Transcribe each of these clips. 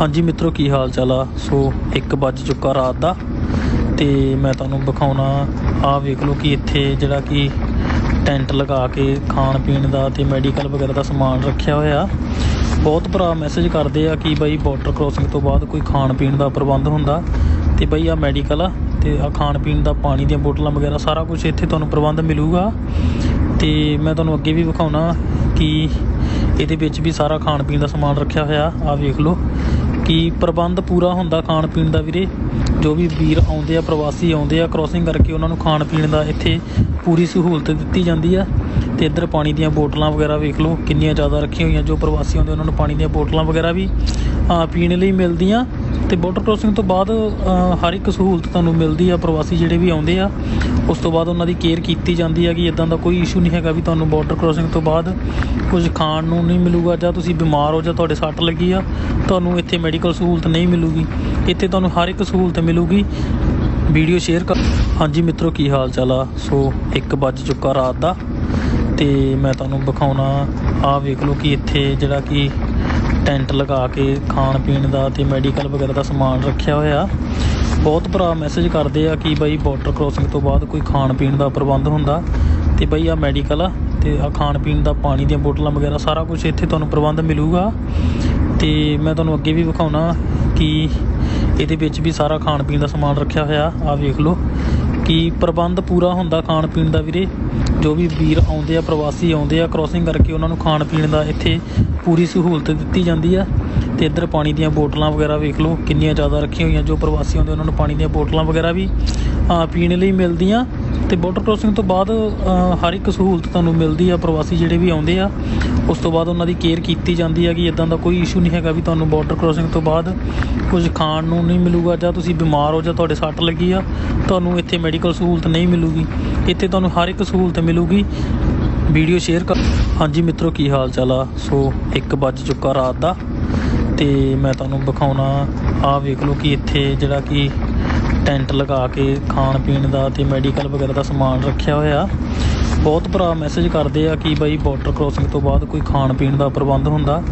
ਹਾਂਜੀ ਮਿੱਤਰੋ, ਕੀ ਹਾਲ ਚਾਲ ਆ? ਸੋ 1 ਵੱਜ ਚੁੱਕਾ ਰਾਤ ਦਾ ਤੇ ਮੈਂ ਤੁਹਾਨੂੰ ਵਿਖਾਉਣਾ ਆ ਵੇਖ ਲਓ ਕਿ ਇੱਥੇ ਜਿਹੜਾ ਕਿ ਟੈਂਟ ਲਗਾ ਕੇ ਖਾਣ ਪੀਣ ਦਾ ਤੇ ਮੈਡੀਕਲ ਵਗੈਰਾ ਦਾ ਸਮਾਨ ਰੱਖਿਆ ਹੋਇਆ। ਬਹੁਤ ਭਰਾ ਮੈਸੇਜ ਕਰਦੇ ਆ ਕਿ ਬਾਈ ਬਾਰਡਰ ਕ੍ਰੋਸਿੰਗ ਤੋਂ ਬਾਅਦ ਕੋਈ ਖਾਣ ਪੀਣ ਦਾ ਪ੍ਰਬੰਧ ਹੁੰਦਾ ਤੇ ਬਈ ਆ ਮੈਡੀਕਲ ਆ ਤੇ ਆ ਖਾਣ ਪੀਣ ਦਾ ਪਾਣੀ ਦੀਆਂ ਬੋਤਲਾਂ ਵਗੈਰਾ ਸਾਰਾ ਕੁਝ ਇੱਥੇ ਤੁਹਾਨੂੰ ਪ੍ਰਬੰਧ ਮਿਲੂਗਾ। ਤੇ ਮੈਂ ਤੁਹਾਨੂੰ ਅੱਗੇ ਵੀ ਵਿਖਾਉਣਾ ਕਿ ਇਹਦੇ ਵਿੱਚ ਵੀ ਸਾਰਾ ਖਾਣ ਪੀਣ ਦਾ ਸਮਾਨ ਰੱਖਿਆ ਹੋਇਆ ਆ ਵੇਖ ਲਓ। ਕਿ ਪ੍ਰਬੰਧ ਪੂਰਾ ਹੁੰਦਾ ਖਾਣ ਪੀਣ ਦਾ ਵੀਰੇ? ਜੋ ਵੀ ਵੀਰ ਆਉਂਦੇ ਆ, ਪ੍ਰਵਾਸੀ ਆਉਂਦੇ ਆ ਕ੍ਰੋਸਿੰਗ ਕਰਕੇ ਉਹਨਾਂ ਨੂੰ ਖਾਣ ਪੀਣ ਦਾ ਇੱਥੇ ਪੂਰੀ ਸਹੂਲਤ ਦਿੱਤੀ ਜਾਂਦੀ ਆ। ਤੇ ਇੱਧਰ ਪਾਣੀ ਦੀਆਂ ਬੋਤਲਾਂ ਵਗੈਰਾ ਵੇਖ ਲਓ, ਕਿੰਨੀਆਂ ਜ਼ਿਆਦਾ ਰੱਖੀਆਂ ਹੋਈਆਂ ਜੋ ਪ੍ਰਵਾਸੀ ਆਉਂਦੇ ਉਹਨਾਂ ਨੂੰ ਪਾਣੀ ਦੀਆਂ ਬੋਤਲਾਂ ਵਗੈਰਾ ਵੀ ਪੀਣ ਲਈ ਮਿਲਦੀਆਂ। ਤੇ ਬਾਰਡਰ ਕ੍ਰੋਸਿੰਗ ਤੋਂ ਬਾਅਦ ਹਰ ਇੱਕ ਸਹੂਲਤ ਤੁਹਾਨੂੰ ਮਿਲਦੀ ਆ, ਪ੍ਰਵਾਸੀ ਜਿਹੜੇ ਵੀ ਆਉਂਦੇ ਆ, ਉਸ ਤੋਂ ਬਾਅਦ ਉਹਨਾਂ ਦੀ ਕੇਅਰ ਕੀਤੀ ਜਾਂਦੀ ਆ ਕਿ ਇਦਾਂ ਦਾ ਕੋਈ ਇਸ਼ੂ ਨਹੀਂ ਹੈਗਾ ਵੀ ਤੁਹਾਨੂੰ ਬਾਰਡਰ ਕ੍ਰੋਸਿੰਗ ਤੋਂ ਬਾਅਦ ਕੁਝ ਖਾਣ ਨੂੰ ਨਹੀਂ ਮਿਲੂਗਾ ਜਾਂ ਤੁਸੀਂ ਬਿਮਾਰ ਹੋ ਜਾਂ ਤੁਹਾਡੇ ਸੱਟ ਲੱਗੀ ਆ, ਤੁਹਾਨੂੰ ਇੱਥੇ ਮੈਡੀਕਲ ਸਹੂਲਤ ਨਹੀਂ ਮਿਲੂਗੀ। ਇੱਥੇ ਤੁਹਾਨੂੰ ਹਰ ਇੱਕ ਸਹੂਲਤ ਮਿਲੂਗੀ। ਵੀਡੀਓ ਸ਼ੇਅਰ ਕਰ ਹਾਂਜੀ ਮਿੱਤਰੋ, ਕੀ ਹਾਲ ਚਾਲ ਆ? ਸੋ 1 ਵੱਜ ਚੁੱਕਾ ਰਾਤ ਦਾ ਤੇ ਮੈਂ ਤੁਹਾਨੂੰ ਵਿਖਾਉਣਾ ਆ ਵੇਖ ਲਓ ਕਿ ਇੱਥੇ ਜਿਹੜਾ ਕਿ ਟੈਂਟ ਲਗਾ ਕੇ ਖਾਣ ਪੀਣ ਦਾ ਤੇ ਮੈਡੀਕਲ ਵਗੈਰਾ ਦਾ ਸਮਾਨ ਰੱਖਿਆ ਹੋਇਆ। ਬਹੁਤ ਭਰਾ ਮੈਸੇਜ ਕਰਦੇ ਆ ਕਿ ਬਾਈ ਬਾਰਡਰ ਕ੍ਰੋਸਿੰਗ ਤੋਂ ਬਾਅਦ ਕੋਈ ਖਾਣ ਪੀਣ ਦਾ ਪ੍ਰਬੰਧ ਹੁੰਦਾ ਤੇ ਬਈ ਆ ਮੈਡੀਕਲ ਆ ਤੇ ਆ ਖਾਣ ਪੀਣ ਦਾ ਪਾਣੀ ਦੀਆਂ ਬੋਤਲਾਂ ਵਗੈਰਾ ਸਾਰਾ ਕੁਝ ਇੱਥੇ ਤੁਹਾਨੂੰ ਪ੍ਰਬੰਧ ਮਿਲੂਗਾ। ਤੇ ਮੈਂ ਤੁਹਾਨੂੰ ਅੱਗੇ ਵੀ ਵਿਖਾਉਣਾ ਕਿ ਇਹਦੇ ਵਿੱਚ ਵੀ ਸਾਰਾ ਖਾਣ ਪੀਣ ਦਾ ਸਮਾਨ ਰੱਖਿਆ ਹੋਇਆ। ਆ ਵੇਖ ਲਓ। ਕਿ ਪ੍ਰਬੰਧ ਪੂਰਾ ਹੁੰਦਾ ਖਾਣ ਪੀਣ ਦਾ ਵੀਰੇ? ਜੋ ਵੀ ਵੀਰ ਆਉਂਦੇ ਆ, ਪ੍ਰਵਾਸੀ ਆਉਂਦੇ ਆ ਕ੍ਰੋਸਿੰਗ ਕਰਕੇ ਉਹਨਾਂ ਨੂੰ ਖਾਣ ਪੀਣ ਦਾ ਇੱਥੇ ਪੂਰੀ ਸਹੂਲਤ ਦਿੱਤੀ ਜਾਂਦੀ ਆ। ਤੇ ਇੱਧਰ ਪਾਣੀ ਦੀਆਂ ਬੋਤਲਾਂ ਵਗੈਰਾ ਵੇਖ ਲਓ, ਕਿੰਨੀਆਂ ਜ਼ਿਆਦਾ ਰੱਖੀਆਂ ਹੋਈਆਂ, ਜੋ ਪ੍ਰਵਾਸੀ ਆਉਂਦੇ ਉਹਨਾਂ ਨੂੰ ਪਾਣੀ ਦੀਆਂ ਬੋਟਲਾਂ ਵਗੈਰਾ ਵੀ ਪੀਣ ਲਈ ਮਿਲਦੀਆਂ। ਤੇ ਬਾਰਡਰ ਕ੍ਰੋਸਿੰਗ ਤੋਂ ਬਾਅਦ ਹਰ ਇੱਕ ਸਹੂਲਤ ਤੁਹਾਨੂੰ ਮਿਲਦੀ ਆ, ਪ੍ਰਵਾਸੀ ਜਿਹੜੇ ਵੀ ਆਉਂਦੇ ਆ ਉਸ ਤੋਂ ਬਾਅਦ ਉਹਨਾਂ ਦੀ ਕੇਅਰ ਕੀਤੀ ਜਾਂਦੀ ਹੈ ਕਿ ਇਦਾਂ ਦਾ ਕੋਈ ਇਸ਼ੂ ਨਹੀਂ ਹੈਗਾ ਵੀ ਤੁਹਾਨੂੰ ਬਾਰਡਰ ਕ੍ਰੋਸਿੰਗ ਤੋਂ ਬਾਅਦ ਕੁਝ ਖਾਣ ਨੂੰ ਨਹੀਂ ਮਿਲੂਗਾ ਜਾਂ ਤੁਸੀਂ ਬਿਮਾਰ ਹੋ ਜਾਂ ਤੁਹਾਡੇ ਸੱਟ ਲੱਗੀ ਆ, ਤੁਹਾਨੂੰ ਇੱਥੇ ਮੈਡੀਕਲ ਸਹੂਲਤ ਨਹੀਂ ਮਿਲੂਗੀ। ਇੱਥੇ ਤੁਹਾਨੂੰ ਹਰ ਇੱਕ ਸਹੂਲਤ ਮਿਲੂਗੀ। ਵੀਡੀਓ ਸ਼ੇਅਰ ਕਰ ਹਾਂਜੀ ਮਿੱਤਰੋ, ਕੀ ਹਾਲ ਚਾਲ ਆ? ਸੋ 1 ਵੱਜ ਚੁੱਕਾ ਰਾਤ ਦਾ ਤੇ ਮੈਂ ਤੁਹਾਨੂੰ ਵਿਖਾਉਣਾ ਆ ਵੇਖ ਲਓ ਕਿ ਇੱਥੇ ਜਿਹੜਾ ਕਿ ਟੈਂਟ ਲਗਾ ਕੇ ਖਾਣ ਪੀਣ ਦਾ ਤੇ ਮੈਡੀਕਲ ਵਗੈਰਾ ਦਾ ਸਮਾਨ ਰੱਖਿਆ ਹੋਇਆ। ਬਹੁਤ ਭਰਾ ਮੈਸੇਜ ਕਰਦੇ ਆ ਕਿ ਬਾਈ ਬਾਰਡਰ ਕ੍ਰੋਸਿੰਗ ਤੋਂ ਬਾਅਦ ਕੋਈ ਖਾਣ ਪੀਣ ਦਾ ਪ੍ਰਬੰਧ ਹੁੰਦਾ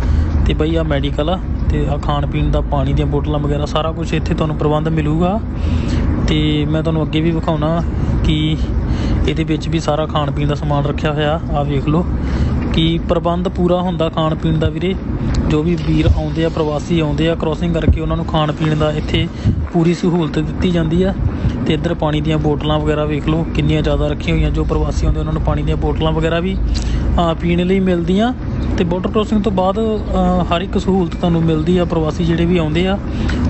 ਤੇ ਬਈ ਆ ਮੈਡੀਕਲ ਆ ਤੇ ਆ ਖਾਣ ਪੀਣ ਦਾ ਪਾਣੀ ਦੀਆਂ ਬੋਤਲਾਂ ਵਗੈਰਾ ਸਾਰਾ ਕੁਝ ਇੱਥੇ ਤੁਹਾਨੂੰ ਪ੍ਰਬੰਧ ਮਿਲੂਗਾ। ਤੇ ਮੈਂ ਤੁਹਾਨੂੰ ਅੱਗੇ ਵੀ ਵਿਖਾਉਣਾ ਕਿ ਇਹਦੇ ਵਿੱਚ ਵੀ ਸਾਰਾ ਖਾਣ ਪੀਣ ਦਾ ਸਮਾਨ ਰੱਖਿਆ ਹੋਇਆ ਆ ਵੇਖ ਲਓ। ਕਿ ਪ੍ਰਬੰਧ ਪੂਰਾ ਹੁੰਦਾ ਖਾਣ ਪੀਣ ਦਾ ਵੀਰੇ। ਜੋ ਵੀ ਵੀਰ ਆਉਂਦੇ ਆ, ਪ੍ਰਵਾਸੀ ਆਉਂਦੇ ਆ ਕ੍ਰੋਸਿੰਗ ਕਰਕੇ ਉਹਨਾਂ ਨੂੰ ਖਾਣ ਪੀਣ ਦਾ ਇੱਥੇ ਪੂਰੀ ਸਹੂਲਤ ਦਿੱਤੀ ਜਾਂਦੀ ਆ। ਤੇ ਇੱਧਰ ਪਾਣੀ ਦੀਆਂ ਬੋਤਲਾਂ ਵਗੈਰਾ ਵੇਖ ਲਓ, ਕਿੰਨੀਆਂ ਜ਼ਿਆਦਾ ਰੱਖੀਆਂ ਹੋਈਆਂ, ਜੋ ਪ੍ਰਵਾਸੀ ਆਉਂਦੇ ਉਹਨਾਂ ਨੂੰ ਪਾਣੀ ਦੀਆਂ ਬੋਤਲਾਂ ਵਗੈਰਾ ਵੀ ਪੀਣ ਲਈ ਮਿਲਦੀਆਂ। ਤੇ ਬਾਰਡਰ ਕ੍ਰੋਸਿੰਗ ਤੋਂ ਬਾਅਦ ਹਰ ਇੱਕ ਸਹੂਲਤ ਤੁਹਾਨੂੰ ਮਿਲਦੀ ਆ, ਪ੍ਰਵਾਸੀ ਜਿਹੜੇ ਵੀ ਆਉਂਦੇ ਆ,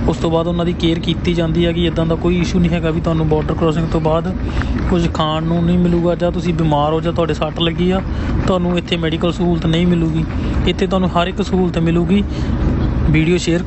ਉਸ ਤੋਂ ਬਾਅਦ ਉਹਨਾਂ ਦੀ ਕੇਅਰ ਕੀਤੀ ਜਾਂਦੀ ਆ ਕਿ ਇਦਾਂ ਦਾ ਕੋਈ ਇਸ਼ੂ ਨਹੀਂ ਹੈਗਾ ਵੀ ਤੁਹਾਨੂੰ ਬਾਰਡਰ ਕ੍ਰੋਸਿੰਗ ਤੋਂ ਬਾਅਦ ਕੁਝ ਖਾਣ ਨੂੰ ਨਹੀਂ ਮਿਲੂਗਾ ਜਾਂ ਤੁਸੀਂ ਬਿਮਾਰ ਹੋ ਜਾਂ ਤੁਹਾਡੇ ਸੱਟ ਲੱਗੀ ਆ, ਤੁਹਾਨੂੰ ਇੱਥੇ ਮੈਡੀਕਲ ਸਹੂਲਤ ਨਹੀਂ ਮਿਲੂਗੀ। ਇੱਥੇ ਤੁਹਾਨੂੰ ਹਰ ਇੱਕ ਸਹੂਲਤ ਮਿਲੂਗੀ। Video share